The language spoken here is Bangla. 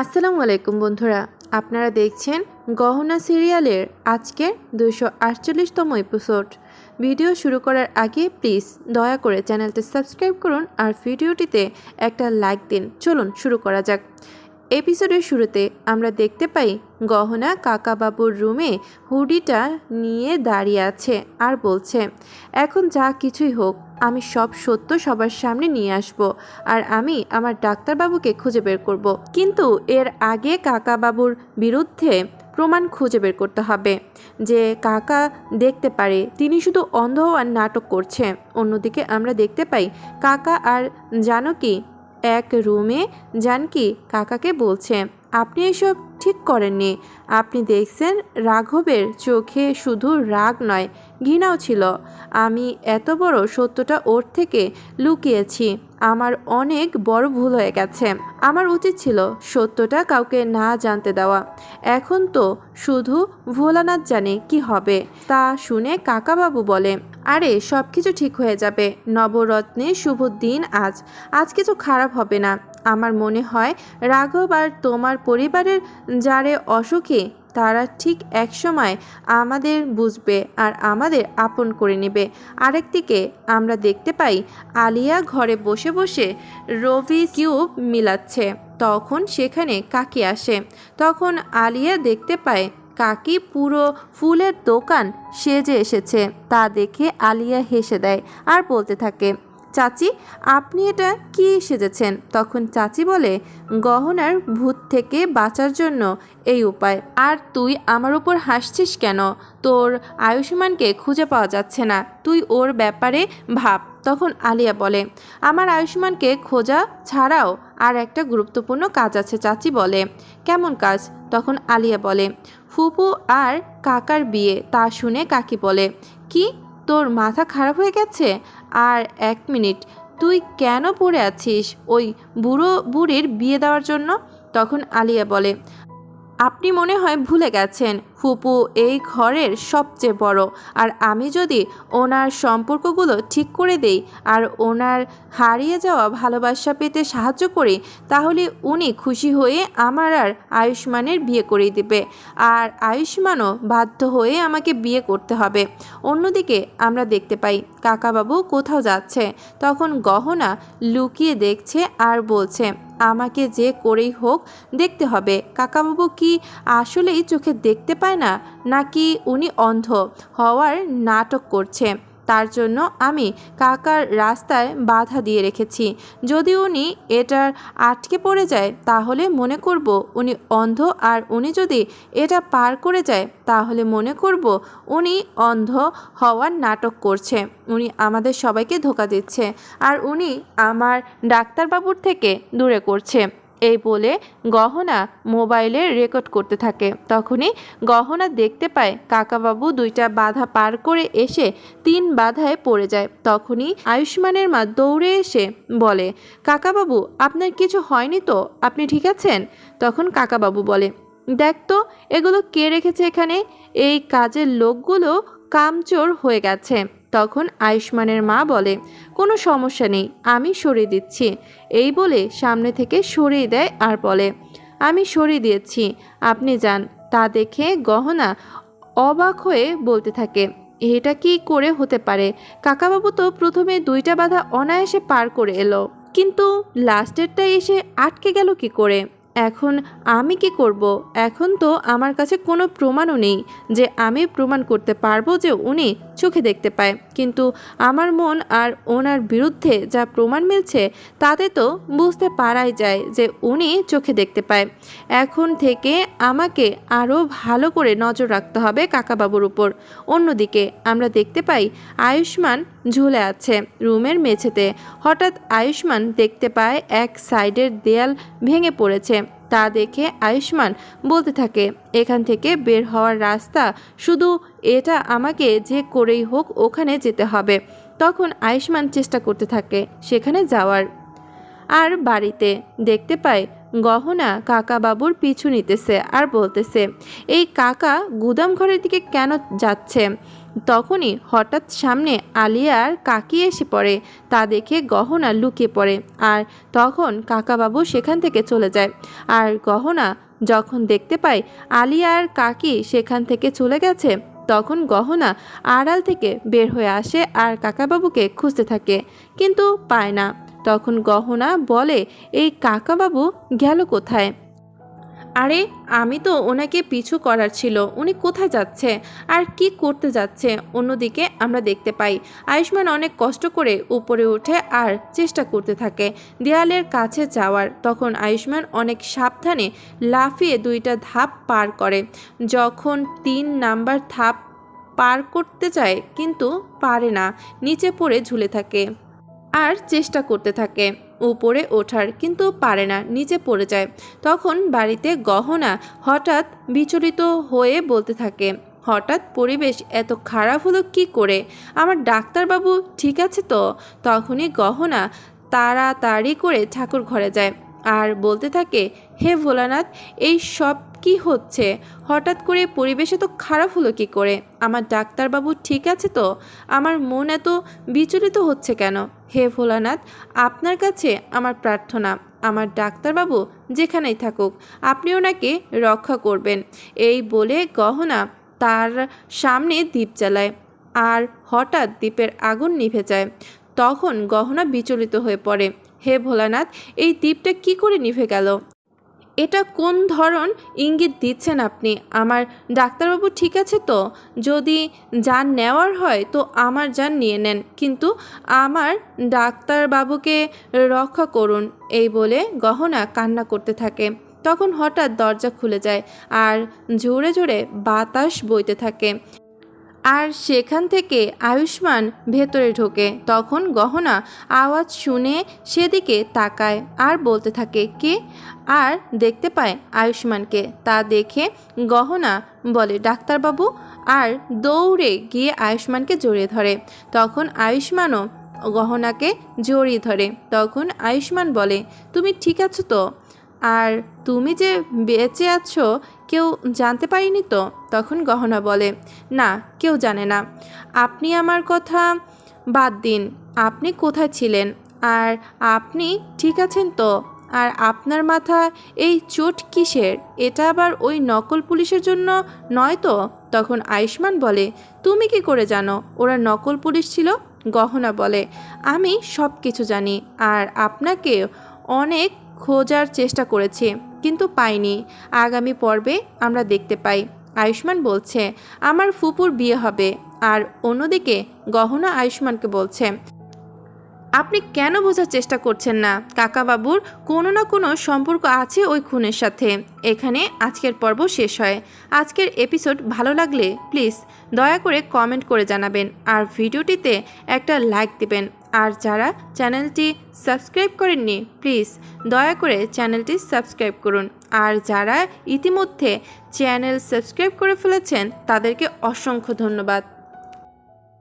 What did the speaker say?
আসসালামু আলাইকুম বন্ধুরা, আপনারা দেখছেন গহনা সিরিয়ালের আজকের দুশো আটচল্লিশতম এপিসোড ভিডিও শুরু করার আগে প্লিজ দয়া করে চ্যানেলটি সাবস্ক্রাইব করুন আর ভিডিওটিতে একটা লাইক দিন। চলুন শুরু করা যাক। এপিসোডের শুরুতে আমরা দেখতে পাই গহনা কাকাবাবুর রুমে হুডিটা নিয়ে দাঁড়িয়ে আছে আর বলছে, এখন যা কিছুই হোক, আমি সব সত্য সবার সামনে নিয়ে আসব আর আমি আমার ডাক্তারবাবুকে খুঁজে বের করব। কিন্তু এর আগে কাকাবাবুর বিরুদ্ধে প্রমাণ খুঁজে বের করতে হবে। যে কাকা দেখতে পারে, তিনি শুধু অন্ধ আর নাটক করছে। অন্যদিকে আমরা দেখতে পাই কাকা আর জানকী এক রুমে, জানকি কাকাকে বলছে, আপনি এসব ঠিক করেননি। আপনি দেখছেন রাঘবের চোখে শুধু রাগ নয়, ঘৃণাও ছিল। আমি এত বড় সত্যটা ওর থেকে লুকিয়েছি। আমার অনেক বড় ভুল হয়ে গেছে। আমার উচিত ছিল সত্যটা কাউকে না জানতে দেওয়া। এখন তো শুধু ভোলানাথ জানে কি হবে। তা শুনে কাকাবাবু বলে আরে সব কিছু ঠিক হয়ে যাবে। নবরত্নে শুভ দিন আজ। আজ কিছু খারাপ হবে না। আমার মনে হয় রাঘব আর তোমার পরিবারের যারে অসুখী, তারা ঠিক এক সময় আমাদের বুঝবে আর আমাদের আপন করে নেবে। আরেকদিকে আমরা দেখতে পাই আলিয়া ঘরে বসে বসে রবি কিউব মিলাচ্ছে। তখন সেখানে কাকি আসে। তখন আলিয়া দেখতে পায় কাকি পুরো ফুলের দোকান সেজে এসেছে। তা দেখে আলিয়া হেসে দেয় আর বলতে থাকে, চাচি, আপনি এটা কি সেজেছেন? তখন চাচি বলে, গহনার ভূত থেকে বাঁচার জন্য এই উপায়। আর তুই আমার উপর হাসছিস কেন? তোর আয়ুষ্মানকে খুঁজে পাওয়া যাচ্ছে না। তুই ওর ব্যাপারে ভাব। তখন আলিয়া বলে, আমার আয়ুষ্মানকে খোঁজা ছাড়াও আর একটা গুরুত্বপূর্ণ কাজ আছে, চাচি বলে। কেমন কাজ? তখন আলিয়া বলে। ফুপু আর কাকার বিয়ে, তা শুনে কাকি বলে। কি? তোর মাথা খারাপ হয়ে গেছে? আর এক মিনিট, তুই কেন পড়ে আছিস ওই বুড়ো বুড়ির বিয়ে দেওয়ার জন্য? তখন আলিয়া বলে। আপনি মনে হয় ভুলে গেছেন ফুপু এই ঘরের সবচেয়ে বড়। আর আমি যদি ওনার সম্পর্কগুলো ঠিক করে দেই আর ওনার হারিয়ে যাওয়া ভালোবাসা পেতে সাহায্য করি, তাহলে উনি খুশি হয়ে আমার আর আয়ুষ্মানের বিয়ে করে দেবে। আর আয়ুষ্মানও বাধ্য হয়ে আমাকে বিয়ে করতে হবে। অন্যদিকে আমরা দেখতে পাই, কাকাবাবু কোথাও যাচ্ছে। তখন গহনা লুকিয়ে দেখছে আর বলছে, আমাকে যে করেই হোক, দেখতে হবে। কাকাবাবু কি আসলেই চোখে দেখতে পায় না, নাকি উনি অন্ধ হওয়ার নাটক করছে। তার জন্য আমি কাকার রাস্তায় বাধা দিয়ে রেখেছি। যদি উনি এটার আটকে পড়ে যায়, তাহলে মনে করব উনি অন্ধ, আর উনি যদি এটা পার করে যায়, তাহলে মনে করব উনি অন্ধ হওয়ার নাটক করছে। উনি আমাদের সবাইকে ধোকা দিচ্ছে, আর উনি আমার ডাক্তারবাবুর থেকে দূরে করছে। এই বলে গহনা মোবাইলে রেকর্ড করতে থাকে। তখনই গহনা দেখতে পায় কাকাবাবু দুইটা বাধা পার করে এসে তিন বাধায় পড়ে যায়। তখনই আয়ুষ্মানের মা দৌড়ে এসে বলে, কাকাবাবু, আপনার কিছু হয়নি তো? আপনি ঠিক আছেন? তখন কাকাবাবু বলে, দেখ তো, এগুলো কে রেখেছে এখানে? এই কাজের লোকগুলো কামচোর হয়ে গেছে। তখন আয়ুষ্মানের মা বলে, কোনো সমস্যা নেই, আমি সরিয়ে দিচ্ছি। এই বলে সামনে থেকে সরিয়ে দেয় আর বলে, আমি সরিয়ে দিয়েছি, আপনি যান। তা দেখে গহনা অবাক হয়ে বলতে থাকে, এটা কি করে হতে পারে? কাকাবাবু তো প্রথমে দুইটা বাধা অনায়াসে পার করে এলো, কিন্তু লাস্টেরটা এসে আটকে গেল কি করে? এখন আমি কি করব? এখন তো আমার কাছে কোনো প্রমাণও নেই যে আমি প্রমাণ করতে পারব যে উনি চোখে দেখতে পায়। কিন্তু আমার মন আর ওনার বিরুদ্ধে যা প্রমাণ মিলছে, তাতে তো বুঝতে পারাই যায় যে উনি চোখে দেখতে পায়। এখন থেকে আমাকে আরও ভালো করে নজর রাখতে হবে কাকাবাবুর উপর। অন্যদিকে আমরা দেখতে পাই আয়ুষ্মান ঝুলে আছে। রুমের মেঝেতে হঠাৎ আয়ুষ্মান দেখতে পায় এক সাইডের দেয়াল ভেঙে পড়েছে। তা দেখে আয়ুষ্মান বলতে থাকে, এখান থেকে বের হওয়ার রাস্তা শুধু এটা আমাকে যে করেই হোক ওখানে যেতে হবে। তখন আয়ুষ্মান চেষ্টা করতে থাকে সেখানে যাওয়ার। আর বাড়িতে দেখতে পায় গহনা কাকা বাবুর পিছু নিতেছে আর বলতেছে, এই কাকা গুদাম ঘরের দিকে কেন যাচ্ছে? তখনই হঠাৎ সামনে আলিয়ার কাকি এসে পড়ে। তা দেখে গহনা লুকিয়ে পড়ে আর তখন কাকাবাবু সেখান থেকে চলে যায়। আর গহনা যখন দেখতে পায় আলিয়ার কাকি সেখান থেকে চলে গেছে, তখন গহনা আড়াল থেকে বের হয়ে আসে আর কাকাবাবুকে খুঁজতে থাকে, কিন্তু পায় না। তখন গহনা বলে, এই কাকাবাবু গেল কোথায়? আরে, আমি তো ওনাকে পিছু করার ছিল, উনি কোথায় যাচ্ছে? আর কি করতে যাচ্ছে? অন্যদিকে আমরা দেখতে পাই, আয়ুষ্মান অনেক কষ্ট করে উপরে উঠে আর চেষ্টা করতে থাকে, দেয়ালের কাছে যাওয়ার। তখন আয়ুষ্মান অনেক সাবধানে লাফিয়ে দুইটা ধাপ পার করে। যখন তিন নাম্বার ধাপ পার করতে চায়, কিন্তু পারে না, নিচে পড়ে ঝুলে থাকে। আর চেষ্টা করতে থাকে। উপরে ওঠার কিন্তু পারে না, নিচে পড়ে যায়। তখন বাড়িতে গহনা হঠাৎ বিচলিত হয়ে বলতে থাকে, হঠাৎ পরিবেশ এত খারাপ হলো কি করে? আমার ডাক্তারবাবু ঠিক আছে তো? তখনই গহনা তাড়াতাড়ি করে ঠাকুর ঘরে যায়। আর বলতে থাকে, হে ভোলানাথ, এই সব কি হচ্ছে? হঠাৎ করে পরিবেশে তো খারাপ হলো কি করে? আমার ডাক্তারবাবু ঠিক আছে তো? আমার মন এত বিচলিত হচ্ছে কেন? হে ভোলানাথ, আপনার কাছে আমার প্রার্থনা। আমার ডাক্তারবাবু যেখানেই থাকুক আপনি ওনাকে রক্ষা করবেন। এই বলে গহনা তার সামনে দ্বীপ জ্বালায় আর হঠাৎ দ্বীপের আগুন নিভে যায়। তখন গহনা বিচলিত হয়ে পড়ে। হে ভোলানাথ, এই দ্বীপটা কি করে নিভে গেল? এটা কোন ধরন ইঙ্গিত দিচ্ছেন আপনি? আমার ডাক্তারবাবু ঠিক আছে তো? যদি যান নেওয়ার হয়, তো আমার যান নিয়ে নেন। কিন্তু আমার ডাক্তারবাবুকে রক্ষা করুন, এই বলে গহনা কান্না করতে থাকে। তখন হঠাৎ দরজা খুলে যায় আর জোরে জোরে বাতাস বইতে থাকে। আর সেখান থেকে আয়ুষ্মান ভেতরে ঢোকে। তখন গহনা আওয়াজ শুনে সেদিকে তাকায় আর বলতে থাকে, কে? আর দেখতে পায় আয়ুষ্মানকে। তা দেখে গহনা বলে, ডাক্তারবাবু। আর দৌড়ে গিয়ে আয়ুষ্মানকে জড়িয়ে ধরে। তখন আয়ুষ্মানও গহনাকে জড়িয়ে ধরে। তখন আয়ুষ্মান বলে, তুমি ঠিক আছো তো? আর তুমি যে বেঁচে আছো কেউ জানতে পারিনি তো? তখন গহনা বলে, না, কেউ জানে না। আপনি আমার কথা বাদ দিন। আপনি কোথায় ছিলেন? আর আপনি ঠিক আছেন তো? আর আপনার মাথা এই চোট কিসের? এটা আবার ওই নকল পুলিশের জন্য নয় তো? তখন আয়ুষ্মান বলে, তুমি কি করে জানো? ওরা নকল পুলিশ ছিল? গহনা বলে, আমি সব কিছু জানি। আর আপনাকে অনেক খোঁজার চেষ্টা করেছি। কিন্তু পাইনি। আগামী পর্বে আমরা দেখতে পাই। আয়ুষ্মান বলছে, আমার ফুপুর বিয়ে হবে। আর অন্যদিকে গহনা আয়ুষ্মানকে বলছে, আপনি কেন বোঝার চেষ্টা করছেন না? কাকাবাবুর কোনো না কোনো সম্পর্ক আছে ওই খুনের সাথে। এখানে আজকের পর্ব শেষ হয়। আজকের এপিসোড ভালো লাগলে প্লিজ দয়া করে কমেন্ট করে জানাবেন। আর ভিডিওটিতে একটা লাইক দিবেন। আর যারা চ্যানেলটি সাবস্ক্রাইব করেননি, প্লিজ দয়া করে চ্যানেলটি সাবস্ক্রাইব করুন। আর যারা ইতিমধ্যে চ্যানেল সাবস্ক্রাইব করে ফেলেছেন, তাদেরকে অসংখ্য ধন্যবাদ।